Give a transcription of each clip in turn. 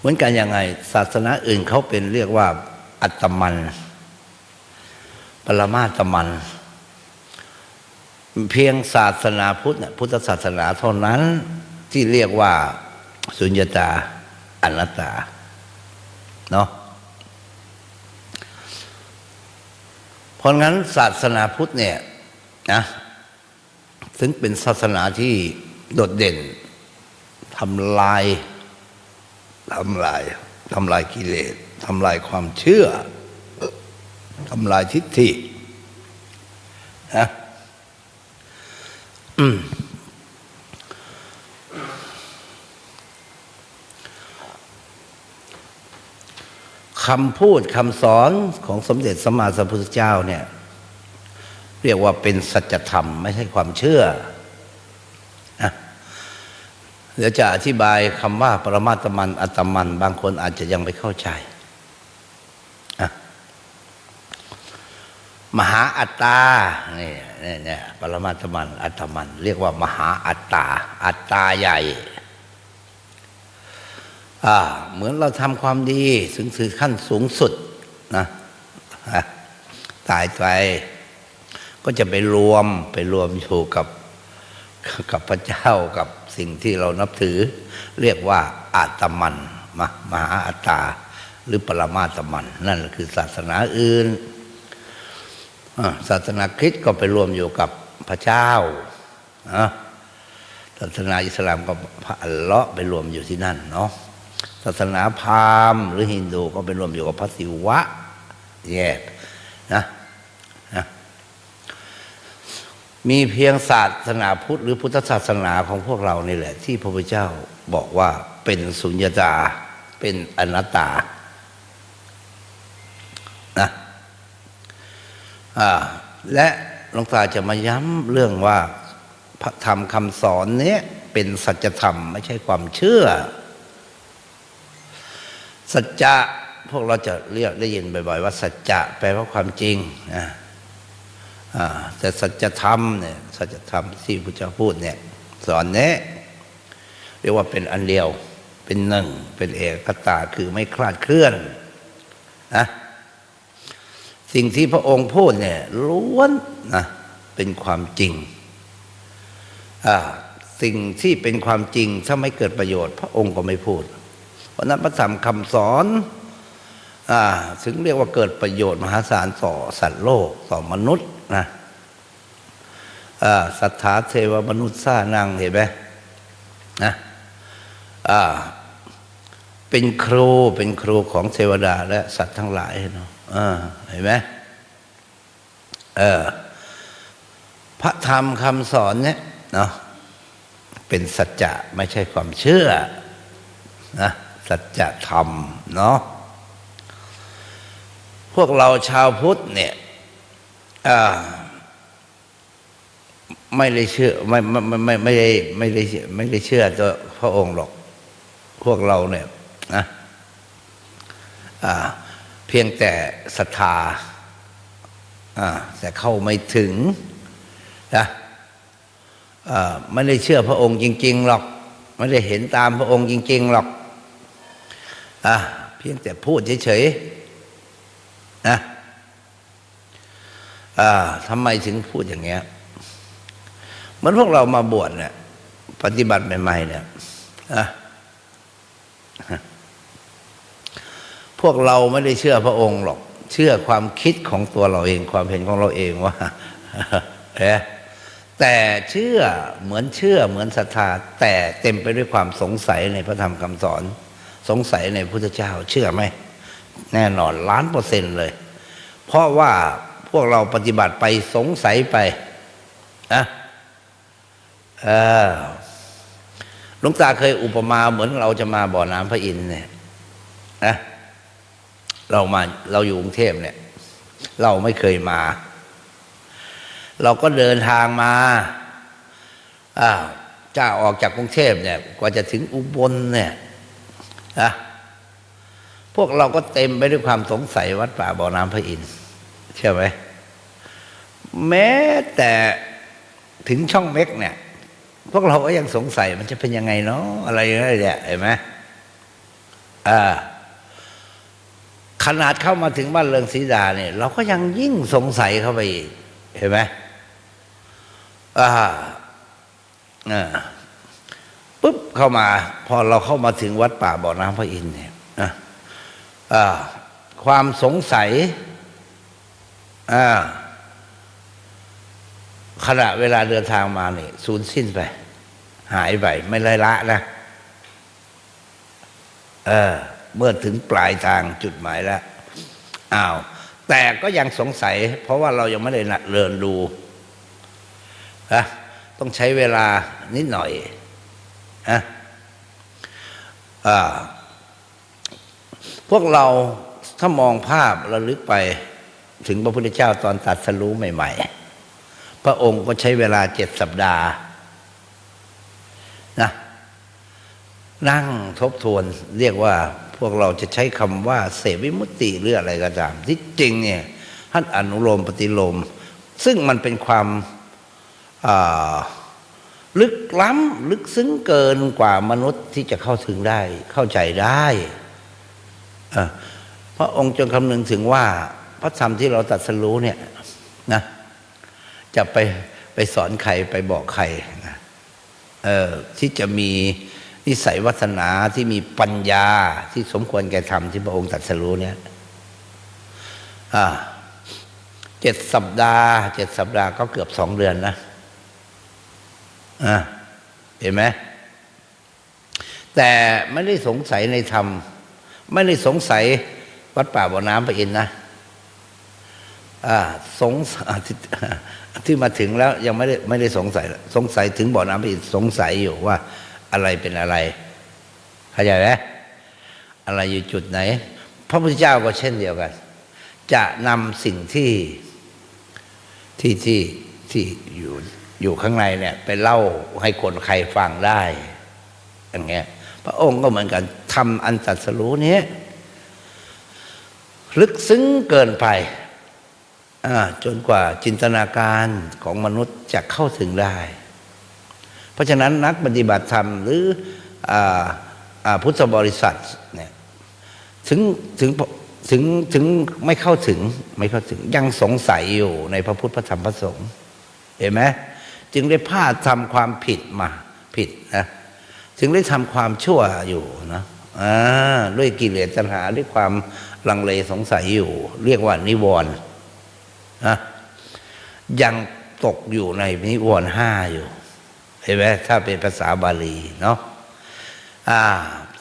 เหมือนกันยังไง ศาสนาอื่นเขาเป็นเรียกว่า อัตมัน ปรมาตมัน เพียงศาสนาพุทธเนี่ยพุทธศาสนาเท่านั้นที่เรียกว่าสุญญตาอนัตตาเนาะเพราะงั้นศาสนาพุทธเนี่ยนะถึงเป็นศาสนาที่โดดเด่นทำลาย ทำลายทำลายกิเลสทำลายความเชื่อทำลายทิฏฐินะคำพูดคำสอนของสมเด็จสมมาสัมพุทธเจ้าเนี่ย เรียกว่าเป็นสัจธรรม ไม่ใช่ความเชื่อ เดี๋ยวจะอธิบายคำว่าปรมาตมันอัตมัน บางคนอาจจะยังไม่เข้าใจ มหาอัตตานี่นี่เนี่ยปรมาตมันอัตมัน เรียกว่ามหาอัตตา อัตตาใหญ่อ่าเหมือนเราทำความดีถึงถึงขั้นสูงสุดนะอะตายไปก็จะไปรวมไปรวมอยู่กับ กับพระเจ้ากับสิ่งที่เรานับถือ เรียกว่าอาตมันมมหาอัตตา หรือปรมาตมัน นั่นคือศาสนาอื่นศาสนาคริสต์ก็ไปรวมอยู่กับพระเจ้าศาสนาอิสลามก็พระอัลเลาะห์ไปรวมอยู่ที่นั่นเนาะศาสนาพราหมณ์หรือฮินดูก็ไปรวมอยู่กับพระศิวะแยกนะ มีเพียงศาสนาพุทธหรือพุทธศาสนาของพวกเรานี่แหละ ที่พระพุทธเจ้าบอกว่าเป็นสุญญตา เป็นอนัตตานะอ่าและหลวงตาจะมาย้ำเรื่องว่าพระธรรมคำสอนนี้เป็นสัจธรรมไม่ใช่ความเชื่อ สัจจะพวกเราจะเรียกได้ยินบ่อย ๆ ว่า สัจจะแปลว่าความจริงนะ แต่สัจธรรมเนี่ยสัจธรรมที่พระเจ้าพูดเนี่ยสอนแนะเรียกว่าเป็นอันเดียว เป็นหนึ่ง เป็นเอกคตาคือไม่คลาดเคลื่อนนะสิ่งที่พระองค์พูดเนี่ยล้วนนะเป็นความจริงอ่าสิ่งที่เป็นความจริงถ้าไม่เกิดประโยชน์ พระองค์ก็ไม่พูด เพราะนั้นพระธรรมคำสอน ถึงเรียกว่าเกิดประโยชน์มหาศาลต่อสัตว์โลกต่อมนุษย์นะสัทธาเทวมนุษย์สร้านังเห็นไหมนะเป็นครูเป็นครูของเทวดาและสัตว์ทั้งหลายเนาะเห็นไหมเออพระธรรมคำสอนเนี่ยเนาะเป็นสัจจะไม่ใช่ความเชื่อนะสัจธรรมเนาะ พวกเราชาวพุทธเนี่ยไม่ได้เชื่อไม่ไม่ไม่ไม่ได้ไม่ได้ไม่ได้เชื่อตัวพระองค์หรอก พวกเราเนี่ยนะเพียงแต่ศรัทธาแต่เข้าไม่ถึงนะไม่ได้เชื่อพระองค์จริง ๆ หรอก ไม่ได้เห็นตามพระองค์จริง ๆ หรอกอเพียงแต่พูดเฉยๆ นะทำไมถึงพูดอย่างเงี้ยเหมือนพวกเรามาบวชเนี่ยปฏิบัติใหม่ ๆ เนี่ยพวกเราไม่ได้เชื่อพระองค์หรอก เชื่อความคิดของตัวเราเอง ความเห็นของเราเองว่าเอแต่เชื่อเหมือนเชื่อเหมือนศรัทธา แต่เต็มไปด้วยความสงสัยในพระธรรมคำสอน สงสัยในพุทธเจ้า เชื่อไหม แน่นอนล้านเปอร์เซ็นต์เลย เพราะว่าพวกเราปฏิบัติไปสงสัยไปนะเออหลวงตาเคยอุปมาเหมือนเราจะมาบ่อน้ำพระอินทร์เนี่ยนะเรามาเราอยู่กรุงเทพเนี่ย เราไม่เคยมา เราก็เดินทางมาอ้าวจ้าออกจากกรุงเทพเนี่ย กว่าจะถึงอุบลเนี่ยนะ พวกเราก็เต็มไปด้วยความสงสัยวัดป่าบ่อน้ำพระอินทร์เชื่อไหมแม้แต่ถึงช่องเม็กเนี่ย พวกเราก็ยังสงสัยมันจะเป็นยังไงเนาะอะไรอย่างเงี้ยเห็นไหมอ่าขนาดเข้ามาถึงบ้านเรืองศรีดาเนี่ย เราก็ยังยิ่งสงสัยเข้าไปอีก เห็นไหมอ่าอ่าปุ๊บเข้ามา พอเราเข้ามาถึงวัดป่าบ่อน้ำพระอินทร์เนี่ยนะอ่า ความสงสัยขณะเวลาเดินทางมาเนี่ยสูญสิ้นไป หายไป ไม่ไล่ละนะเออ เมื่อถึงปลายทางจุดหมายแล้วอ้าวแต่ก็ยังสงสัย เพราะว่าเรายังไม่ได้เรียนดูนะต้องใช้เวลานิดหน่อยนะอ่า พวกเราถ้ามองภาพระลึกไปถึงพระพุทธเจ้าตอนตัดสรู้ใหม่ ๆ พระองค์ก็ใช้เวลาเจ็ดสัปดาห์นะนั่งทบทวนเรียกว่าพวกเราจะใช้คำว่า เสวิมุตติหรืออะไรก็ตาม ที่จริงเนี่ยท่านอนุโลมปฏิโลม ซึ่งมันเป็นความาลึกล้ำลึกซึ้งเกินกว่ามนุษย์ที่จะเข้าถึงได้เข้าใจได้ พระองค์จงคำนึงถึงว่า พระธรรมที่เราตัดสรู้เนี่ยนะจะไปไปสอนใครไปบอกใครนะเออที่จะมีนิสัยวัฒนาที่มีปัญญาที่สมควรแก่ธรรมที่พระองค์ตรัสรู้เนี่ยอ่าเจ็ดสัปดาห์เจ็ดสัปดาห์ก็เกือบสองเดือนนะอ่าเห็นไหมแต่ไม่ได้สงสัยในธรรม ไม่ได้สงสัยวัดป่าบ่อน้ำพระอินนะอ่าสงสที่ที่มาถึงแล้วยังไม่ได้ไม่ได้สงสัย สงสัยถึงบ่อน้ำพระอินสงสัยอยู่ว่าอะไรเป็นอะไรเข้าใจไหมอะไรอยู่จุดไหน พระพุทธเจ้าก็เช่นเดียวกัน จะนำสิ่งที่ที่ที่ที่อยู่อยู่ข้างในเนี่ย ไปเล่าให้คนใครฟังได้อย่างเงี้ย พระองค์ก็เหมือนกันทำอันตรัสรู้นี้ลึกซึ้งเกินไปจนกว่าจินตนาการของมนุษย์จะเข้าถึงได้ เพราะฉะนั้นนักปฏิบัติธรรมหรืออพุทธบริษัทเนี่ยถึงถึงถึงถึงไม่เข้าถึงไม่เข้าถึงยังสงสัยอยู่ในพระพุทธพระธรรมพระสงฆ์เห็นไหมจึงได้พลาดทำความผิดมาผิดนะ จึงได้ทำความชั่วอยู่นะด้วยกิเลสตัณหาด้วยความลังเลสงสัยอยู่ เรียกว่านิวรณ์นะยังตกอยู่ในนิวรณ์ห้าอยู่เห็นไหมถ้าเป็นภาษาบาลีเนาะอ่า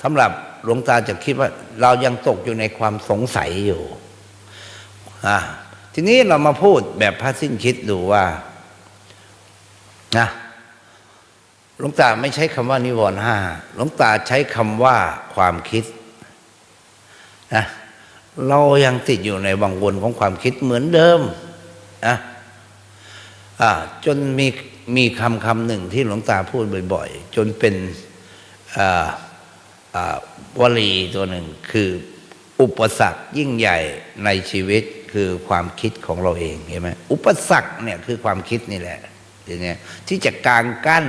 สำหรับหลวงตาจะคิดว่า เรายังตกอยู่ในความสงสัยอยู่อ่าทีนี้เรามาพูดแบบพระสิ้นคิดดูว่านะ หลวงตาไม่ใช้คำว่านิวรณ์ห้าหลวงตาใช้คำว่าความคิดนะเรายังติดอยู่ในวังวนของความคิดเหมือนเดิมนะอ่าจนมีมีคำคำหนึ่งที่หลวงตาพูดบ่อย ๆ จนเป็นวลีตัวหนึ่งคืออุปสรรคยิ่งใหญ่ในชีวิตคือความคิดของเราเองเห็นไหมอุปสรรคเนี่ยคือความคิดนี่แหละทีนี้ที่จะกางกั้น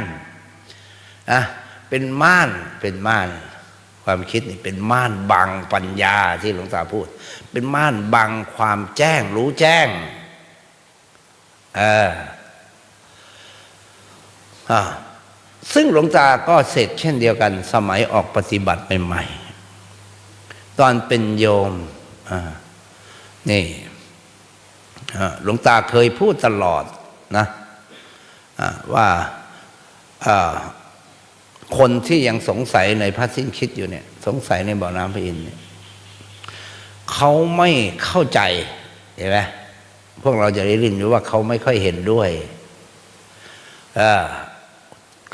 อะเป็นม่านเป็นม่าน ความคิดนี่เป็นม่านบังปัญญาที่หลวงตาพูด เป็นม่านบังความแจ้ง รู้แจ้งเออซึ่งหลวงตาก็เสร็จเช่นเดียวกัน สมัยออกปฏิบัติใหม่ๆตอนเป็นโยมนี่หลวงตาเคยพูดตลอดนะว่า คนที่ยังสงสัยในพระสิ้นคิดอยู่เนี่ย สงสัยในบ่อน้ำพระอินทร์เนี่ยเขาไม่เข้าใจเห็นไหมพวกเราจะได้ยินว่าเขาไม่ค่อยเห็นด้วยอ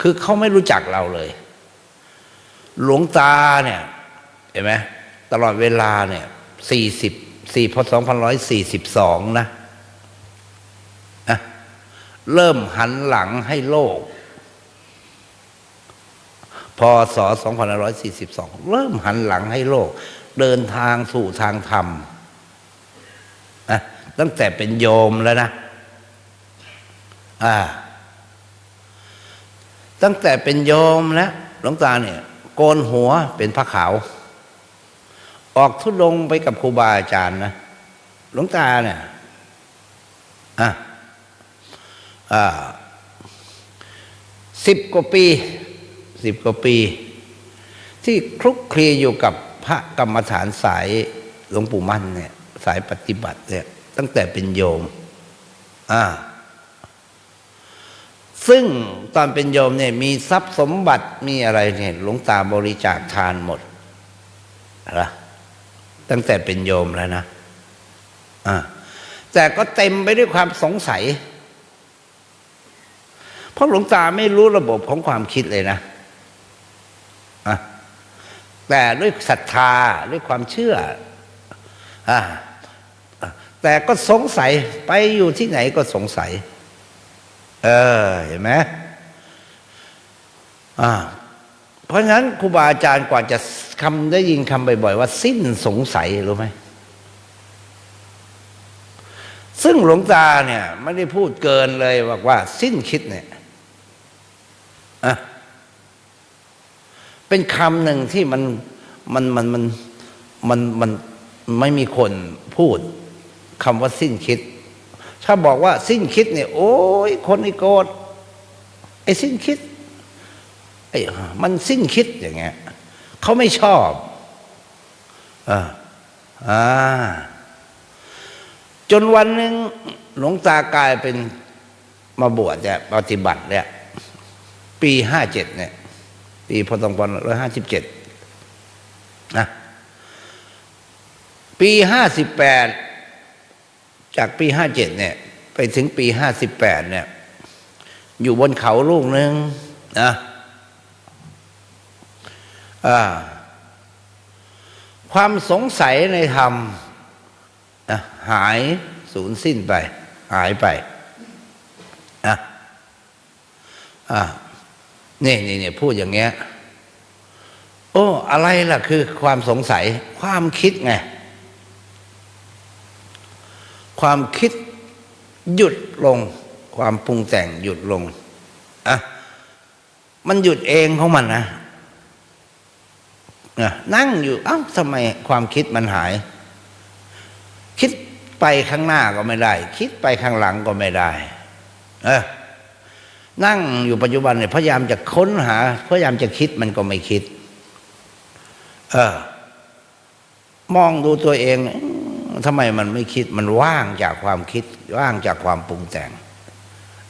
คือเขาไม่รู้จักเราเลย หลวงตาเนี่ย เห็นไหมตลอดเวลาเนี่ยสี่สิบสี่พศสองพันร้อยสี่สิบสองนะนะเริ่มหันหลังให้โลก พศสองพันร้อยสี่สิบสองเริ่มหันหลังให้โลก เดินทางสู่ทางธรรมนะตั้งแต่เป็นโยมแล้วนะอ่าตั้งแต่เป็นโยมแล้วหลวงตาเนี่ย โกนหัวเป็นผ้าขาว ออกทุดงไปกับครูบาอาจารย์นะหลวงตาเนี่ยอะอ่าสิบกว่าปี สิบกว่าปี ที่คลุกคลีอยู่กับพระกรรมฐานสายหลวงปู่มั่นเนี่ย สายปฏิบัติเนี่ย ตั้งแต่เป็นโยม อ่า ซึ่งตอนเป็นโยมเนี่ย มีทรัพย์สมบัติมีอะไรเนี่ยหลวงตาบริจาคทานหมดนะตั้งแต่เป็นโยมแล้วนะอ่าแต่ก็เต็มไปด้วยความสงสัย เพราะหลวงตาไม่รู้ระบบของความคิดเลยนะอะ แต่ด้วยศรัทธาด้วยความเชื่ออแต่ก็สงสัยไปอยู่ที่ไหนก็สงสัย เออเห็นไหมอ่าเพราะฉะนั้นครูบาอาจารย์กว่าจะคำได้ยินคำบ่อยๆว่า สิ้นสงสัยรู้ไหมซึ่งหลวงตาเนี่ย ไม่ได้พูดเกินเลยบอกว่า สิ้นคิดเนี่ยอะ เป็นคำหนึ่งที่มันมันมันมันมันมันไม่มีคนพูดคำว่าสิ้นคิด ถ้าบอกว่าสิ้นคิดเนี่ย โอ้ยคนนี่โกรธไอ้สิ้นคิดไอ้มันสิ้นคิดอย่างเงี้ยเขาไม่ชอบอ่าอ่าจนวันหนึ่งหลวงตากลายเป็นมาบวชเนี่ยปฏิบัติเนี่ย ปีห้าเจ็ดเนี่ย ปีพศสองพันะปีห้าสิบแปดจากปีห้าเนี่ย ไปถึงปีห้าสิบแปดเนี่ย อยู่บนเขาลูกหนึ่งนะความสงสัยในธรรมนะหายสูญสิ้นไป หายไปนะอ่า นี่ยนี่เนี่ยพูดอย่างเงี้ย โอ้ อะไรล่ะ คือความสงสัย ความคิดไง ความคิดหยุดลง ความปรุงแต่งหยุดลงอะมันหยุดเองของมันนะนะนั่งอยู่เอ้าทำไมความคิดมันหาย คิดไปข้างหน้าก็ไม่ได้ คิดไปข้างหลังก็ไม่ได้ เออ นั่งอยู่ปัจจุบันเนี่ยพยายามจะค้นหา พยายามจะคิดมันก็ไม่คิด เออ มองดูตัวเองทำไมมันไม่คิดมันว่างจากความคิด ว่างจากความปรุงแต่ง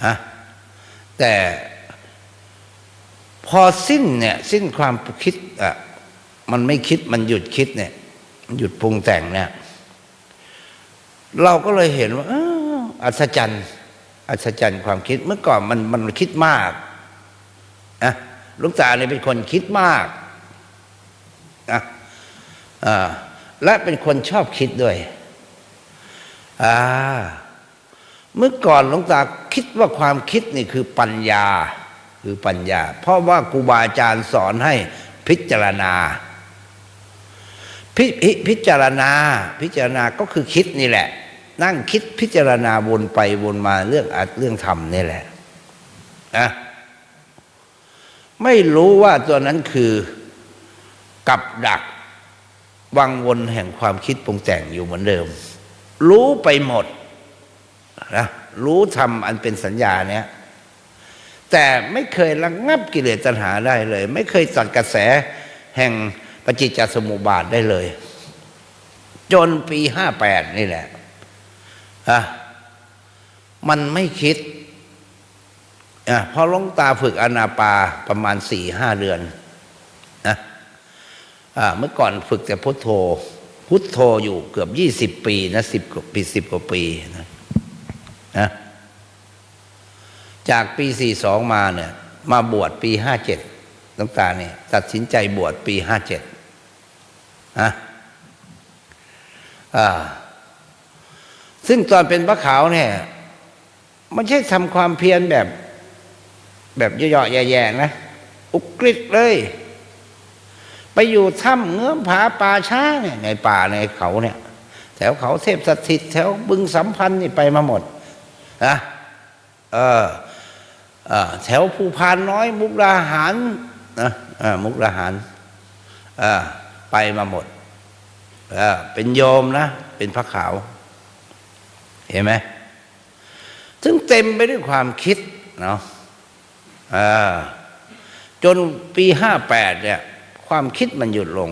อะแต่พอสิ้นเนี่ย สิ้นความคิดอะมันไม่คิดมันหยุดคิดเนี่ยหยุดปรุงแต่งเนี่ย เราก็เลยเห็นว่าอัศจรรย์ อัศจรรย์ความคิดเมื่อก่อนมันมันคิดมากนะลูกตาเนี่ยเป็นคนคิดมากนะอ่าและเป็นคนชอบคิดด้วยอ่าเมื่อก่อนหลวงตาคิดว่าความคิดนี่คือปัญญาคือปัญญา เพราะว่าครูบาอาจารย์สอนให้พิจารณาพพพิจารณา พิจารณาก็คือคิดนี่แหละ นั่งคิดพิจารณาวนไปวนมาเรื่องอัดเรื่องธรรมนี่แหละนะไม่รู้ว่าตัวนั้นคือกับดักวังวนแห่งความคิดปรุงแต่งอยู่เหมือนเดิม รู้ไปหมดนะรู้ทำอันเป็นสัญญาเนี้ยแต่ไม่เคยระงงับกิเลสตัณหาได้เลย ไม่เคยตัดกระแสแห่งปฏิจจสมุปบาทได้เลย จนปีห้าแปดนี่แหละ อะมันไม่คิดอะพอลงตาฝึกอนาปาประมาณสี่ห้าเดือนนะเมื่อก่อนฝึกแต่พุทโธ พุทโธอยู่เกือบยี่สิบปีนะสิบกว่าปีสิบกว่าปีนะนะจากปีสี่สองมาเนี่ย มาบวชปีห้าเจ็ดหลวงตาเนี่ยตัดสินใจบวชปีห้าเจ็ดอะอ่า ซึ่งตอนเป็นพระขาวเนี่ยไม่ใช่ทำความเพียรแบบ แบบยาะๆแย่ๆนะ อุกฤษเลย ไปอยู่ถ้ำเงื้อมผาป่าช้าเนี่ยในป่าในเขาเนี่ย แถวเขาเทพสถิต แถวบึงสัมพันธ์นี่ไปมาหมดนะเออเออแถวภูพานน้อย มุกดาหารนะมุกดาหารไปมาหมดเออเป็นโยมนะ เป็นพระขาว เห็นไหมซึ่งเต็มไปด้วยความคิดเนาะจนปีห้าแปดเนี่ย ความคิดมันหยุดลง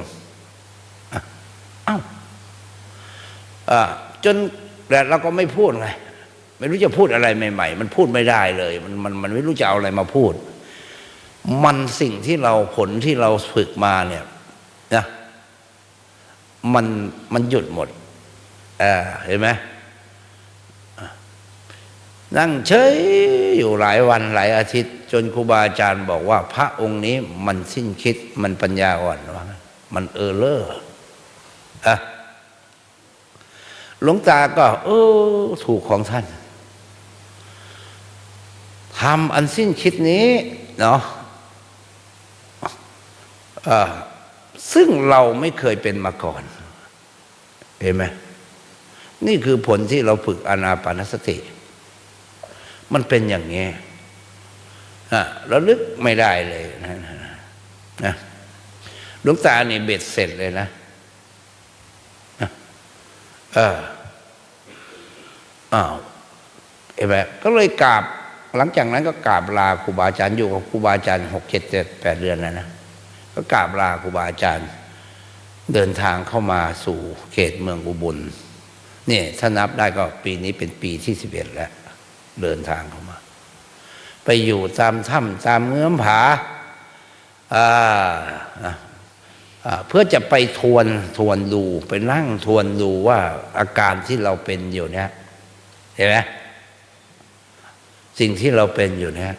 เอ้าจนแต่เราก็ไม่พูดไงไม่รู้จะพูดอะไรใหม่ๆ มันพูดไม่ได้เลย มันมันมันไม่รู้จะเอาอะไรมาพูด มันสิ่งที่เราผลที่เราฝึกมาเนี่ยนะมันมันหยุดหมดเห็นไหม นั่งเฉยอยู่หลายวันหลายอาทิตย์ จนครูบาอาจารย์บอกว่า พระองค์นี้มันสิ้นคิดมันปัญญาอ่อนว่างั้นมันเออเลอร์อะหลวงตาก็ เออ ถูกของท่านทำอันสิ้นคิดนี้เนาะซึ่งเราไม่เคยเป็นมาก่อน เห็นไหมนี่คือผลที่เราฝึกอนาปานสติ มันเป็นอย่างนี้อะราลึกไม่ได้เลยนะนะหลวงตานี่เบ็ดเสร็จเลยนะนะเอออ้าวเห็นไหมก็เลยกราบ หลังจากนั้นก็กราบลาครูบาอาจารย์อยู่กับครูบาอาจารย์หกเจ็ดเจ็ดแปดเดือนนะนะก็กราบลาครูบาอาจารย์ เดินทางเข้ามาสู่เขตเมืองอุบลนี่ถ้านับได้ก็ปีนี้เป็นปีที่สิบเอ็ดแล้ว เดินทางเข้ามา ไปอยู่ตามถ้ำตามเงื้อมผาเพื่อจะไปทวนทวนดูไปนั่งทวนดูว่าอาการที่เราเป็นอยู่เนี่ยเห็นไหมสิ่งที่เราเป็นอยู่เนี่ย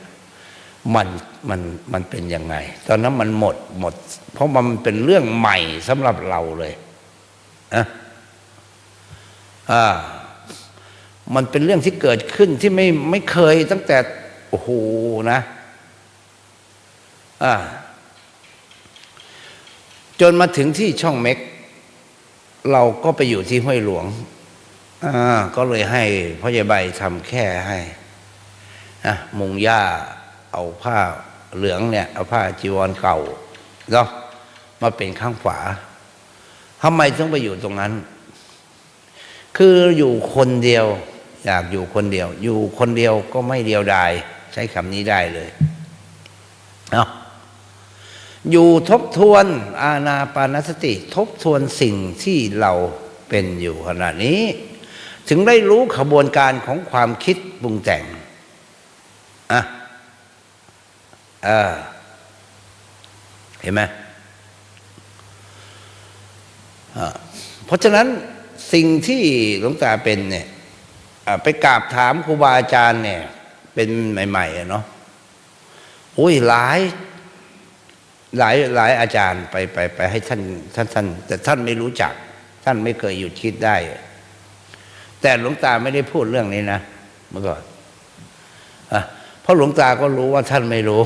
มันมันมันเป็นยังไง ตอนนั้นมันหมดหมด เพราะมันเป็นเรื่องใหม่สำหรับเราเลยอะอ่า มันเป็นเรื่องที่เกิดขึ้นที่ไม่ไม่เคยตั้งแต่ โอ้โหนะอ่าจนมาถึงที่ช่องเม็ก เราก็ไปอยู่ที่ห้วยหลวงอ่าก็เลยให้พ่อใหญ่ใบทำแค่ให้นะมุงหญ้าเอาผ้าเหลืองเนี่ยเอาผ้าจีวรเก่าเนาะมาเป็นข้างฝาทำไมต้องไปอยู่ตรงนั้น คืออยู่คนเดียว อยากอยู่คนเดียว อยู่คนเดียวก็ไม่เดียวดาย ใช้คำนี้ได้เลยเนาะอยู่ทบทวนอาณาปานสติ ทบทวนสิ่งที่เราเป็นอยู่ขณะนี้ ถึงได้รู้ขบวนการของความคิดปรุงแต่งอะเออเห็นไหมอ่าเพราะฉะนั้นสิ่งที่หลวงตาเป็นเนี่ย ไปกราบถามครูบาอาจารย์เนี่ย เป็นใหม่ๆเนาะโอ้ยหลายหลายหลายอาจารย์ไปไปไปให้ท่านท่านท่านแต่ท่านไม่รู้จัก ท่านไม่เคยหยุดคิดได้ แต่หลวงตาไม่ได้พูดเรื่องนี้นะเมื่อก่อนเพราะหลวงตาก็รู้ว่าท่านไม่รู้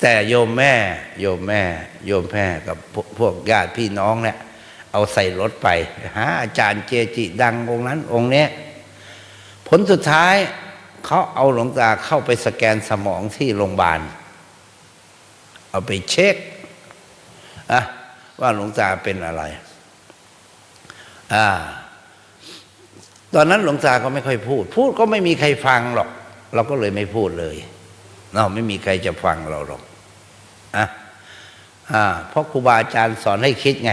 แต่โยมแม่ โยมแม่ โยมแม่กับพวกพวกญาติพี่น้องเนี่ยเอาใส่รถไปหาอาจารย์เจจิดังองค์นั้น องค์เนี้ย ผลสุดท้ายเขาเอาหลวงตาเข้าไปสแกนสมองที่โรงพยาบาล เอาไปเช็คอะว่าหลวงตาเป็นอะไรอ่าตอนนั้นหลวงตาก็ไม่ค่อยพูด พูดก็ไม่มีใครฟังหรอก เราก็เลยไม่พูดเลยเนาะไม่มีใครจะฟังเราหรอกอะอ่าเพราะครูบาอาจารย์สอนให้คิดไง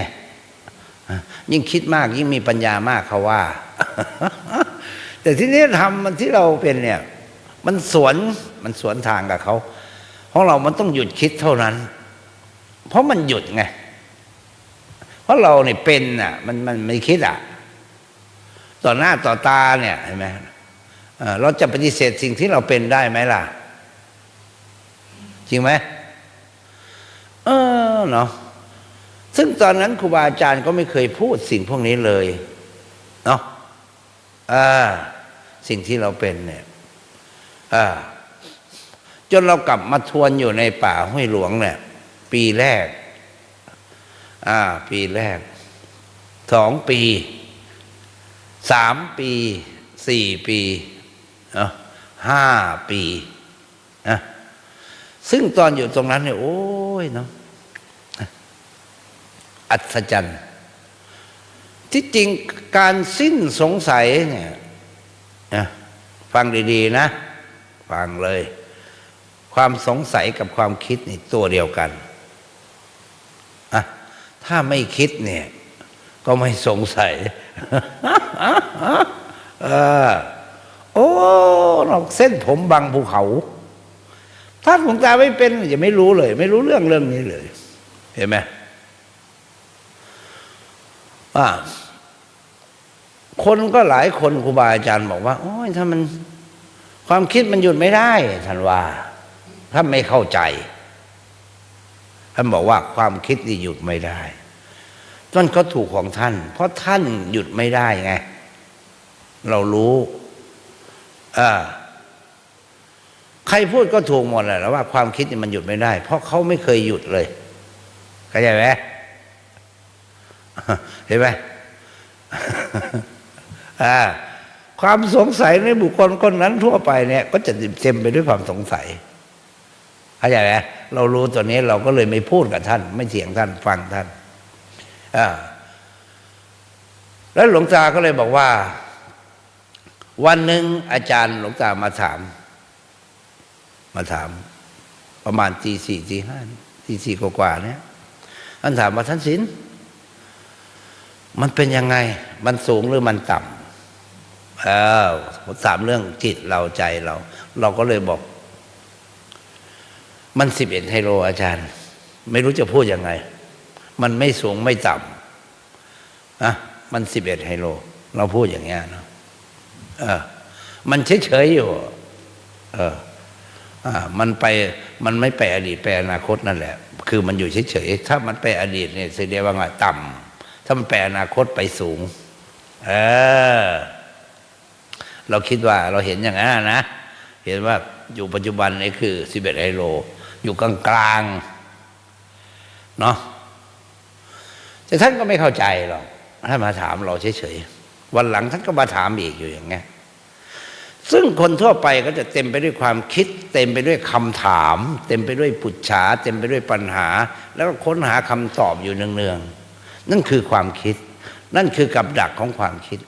ยิ่งคิดมากยิ่งมีปัญญามากเขาว่า แต่ที่นี้ทำมันที่เราเป็นเนี่ย มันสวนมันสวนทางกับเขาของเรามันต้องหยุดคิดเท่านั้น เพราะมันหยุดไง เพราะเราเนี่ยเป็นอะ มันมันไม่คิดอะ ต่อหน้าต่อตาเนี่ยเห็นไหมเอ่อเราจะปฏิเสธสิ่งที่เราเป็นได้ไหมล่ะ จริงไหมเออเนาะซึ่งตอนนั้นครูบาอาจารย์ก็ไม่เคยพูดสิ่งพวกนี้เลย เนาะอ่า สิ่งที่เราเป็นเนี่ยจนเรากลับมาทวนอยู่ในป่าห้วยหลวงเนี่ย ปีแรก อ่า ปีแรก สองปี สามปี สี่ปีห้าปีนะซึ่งตอนอยู่ตรงนั้นเนี่ย โอ้ยเนาะอัศจรรย์ ที่จริงการสิ้นสงสัยเนี่ย นะฟังดีๆนะ ฟังเลย ความสงสัยกับความคิดนี่ตัวเดียวกันอะถ้าไม่คิดเนี่ย ก็ไม่สงสัยเออโอ้นอกเส้นผมบางภูเขา ถ้าหลวงตาไม่เป็นจะไม่รู้เลย ไม่รู้เรื่องเรื่องนี้เลย เห็นไหมว่า คนก็หลายคนครูบาอาจารย์บอกว่า โอ้ยถ้ามันความคิดมันหยุดไม่ได้ท่านว่า ถ้าไม่เข้าใจท่านบอกว่าความคิดนี่หยุดไม่ได้ต้นก็ถูกของท่าน เพราะท่านหยุดไม่ได้ไง เรารู้อ่าใครพูดก็ถูกหมดแหละว่าความคิดมันหยุดไม่ได้ เพราะเขาไม่เคยหยุดเลยเข้าใจไหมเห็นไหม อ่าความสงสัยในบุคคลคนนั้นทั่วไปเนี่ย ก็จะเต็มไปด้วยความสงสัยเข้าใจไหมเรารู้ตัวนี้เราก็เลยไม่พูดกับท่าน ไม่เถียงท่านฟังท่านอ่าแล้วหลวงตาก็เลยบอกว่า วันหนึ่งอาจารย์หลวงตามาถาม มาถาม ประมาณตีสี่ตีห้าตีสี่กว่าเนี่ยท่านถามว่าท่านศิลมันเป็นยังไง มันสูงหรือมันต่ำ เออผมถามเรื่องจิตเราใจเรา เราก็เลยบอก มันสิบเอ็ดไฮโลอาจารย์ ไม่รู้จะพูดยังไง มันไม่สูงไม่ต่ำอะมันสิบเอ็ดไฮโล เราพูดอย่างเงี้ยเนาะเออ มันเฉยๆอยู่ เออ อ่า มันไปมันไม่ไปอดีตไปอนาคตนั่นแหละ คือมันอยู่เฉยๆถ้ามันไปอดีตเนี่ยแสดงว่าไงต่ำถ้ามันไปอนาคตไปสูง เออ เราคิดว่าเราเห็นอย่างนั้นนะ เห็นว่าอยู่ปัจจุบันนี่คือสิบเอ็ดไฮโล อยู่กลางกลางๆเนาะแต่ท่านก็ไม่เข้าใจหรอกท่านมาถามเราเฉยๆวันหลังท่านก็มาถามอีกอยู่อย่างเงี้ยซึ่งคนทั่วไปก็จะเต็มไปด้วยความคิด เต็มไปด้วยคำถาม เต็มไปด้วยปุจฉาเต็มไปด้วยปัญหา แล้วก็ค้นหาคำตอบอยู่เนืองๆนั่นคือความคิด นั่นคือกับดักของความคิด